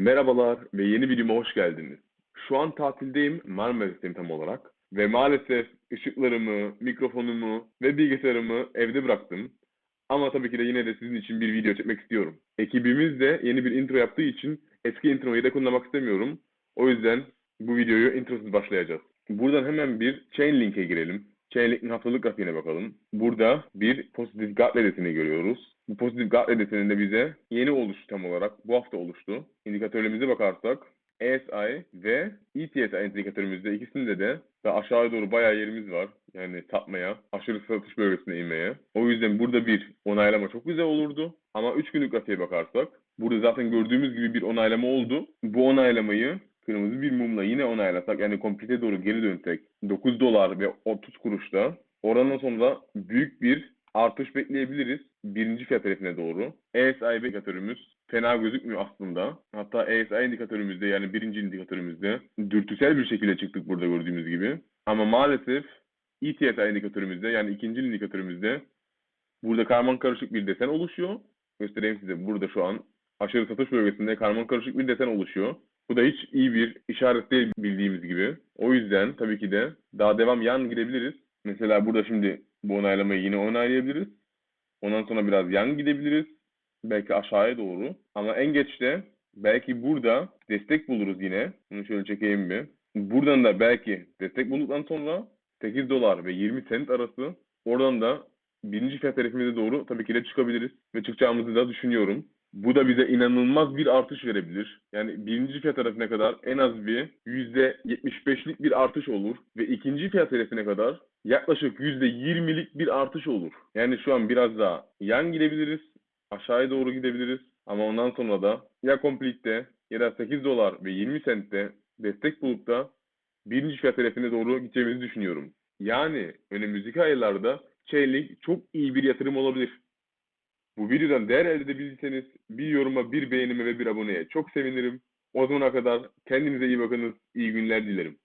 Merhabalar ve yeni videoma hoş geldiniz. Şu an tatildeyim Marmaris'teyim tam olarak. Ve maalesef ışıklarımı, mikrofonumu ve bilgisayarımı evde bıraktım. Ama tabii ki de yine de sizin için bir video çekmek istiyorum. Ekibimiz de yeni bir intro yaptığı için eski introyu da kullanmak istemiyorum. O yüzden bu videoyu introsuz başlayacağız. Buradan hemen bir chain link'e girelim. Link'in haftalık grafiğine bakalım. Burada bir pozitif guard ledesini görüyoruz. Bu pozitif guard ledesinin de bize yeni oluştu tam olarak. Bu hafta oluştu. İndikatörlerimize bakarsak ASI ve ETSI indikatörümüzde ikisinde de ve aşağıya doğru bayağı yerimiz var. Yani tapmaya, aşırı satış bölgesine inmeye. O yüzden burada bir onaylama çok güzel olurdu. Ama 3 günlük grafiğe bakarsak burada zaten gördüğümüz gibi bir onaylama oldu. Bu onaylamayı kırmızı bir mumla yine onaylasak yani komplite doğru geri dönsek 9 dolar ve 30 kuruşta oranın sonra büyük bir artış bekleyebiliriz birinci fiyat hedefine doğru. ASI indikatörümüz fena gözükmüyor aslında. Hatta ASI indikatörümüzde yani birinci indikatörümüzde dürtüsel bir şekilde çıktık burada gördüğümüz gibi. Ama maalesef ETSI indikatörümüzde yani ikinci indikatörümüzde burada karman karışık bir desen oluşuyor. Göstereyim size burada şu an aşırı satış bölgesinde karman karışık bir desen oluşuyor. Bu da hiç iyi bir işaret değil bildiğimiz gibi. O yüzden tabii ki de daha devam yan gidebiliriz. Mesela burada şimdi bu onaylamayı yine onaylayabiliriz. Ondan sonra biraz yan gidebiliriz. Belki aşağıya doğru. Ama en geçte belki burada destek buluruz yine. Bunu şöyle çekeyim bir. Buradan da belki destek bulduktan sonra 8 dolar ve 20 sent arası oradan da birinci fiyat hedefimize doğru tabii ki de çıkabiliriz. Ve çıkacağımızı da düşünüyorum. Bu da bize inanılmaz bir artış verebilir. Yani birinci fiyat hedefine kadar en az bir %75'lik bir artış olur. Ve ikinci fiyat hedefine kadar yaklaşık %20'lik bir artış olur. Yani şu an biraz daha yan gidebiliriz. Aşağıya doğru gidebiliriz. Ama ondan sonra da ya komplikte ya da 8 dolar ve 20 sentte destek bulup da birinci fiyat hedefine doğru gideceğimizi düşünüyorum. Yani önümüzdeki aylarda Chainlink çok iyi bir yatırım olabilir. Bu videodan değer elde edebildiyseniz bir yoruma, bir beğenime ve bir aboneye çok sevinirim. O zamana kadar kendinize iyi bakınız, iyi günler dilerim.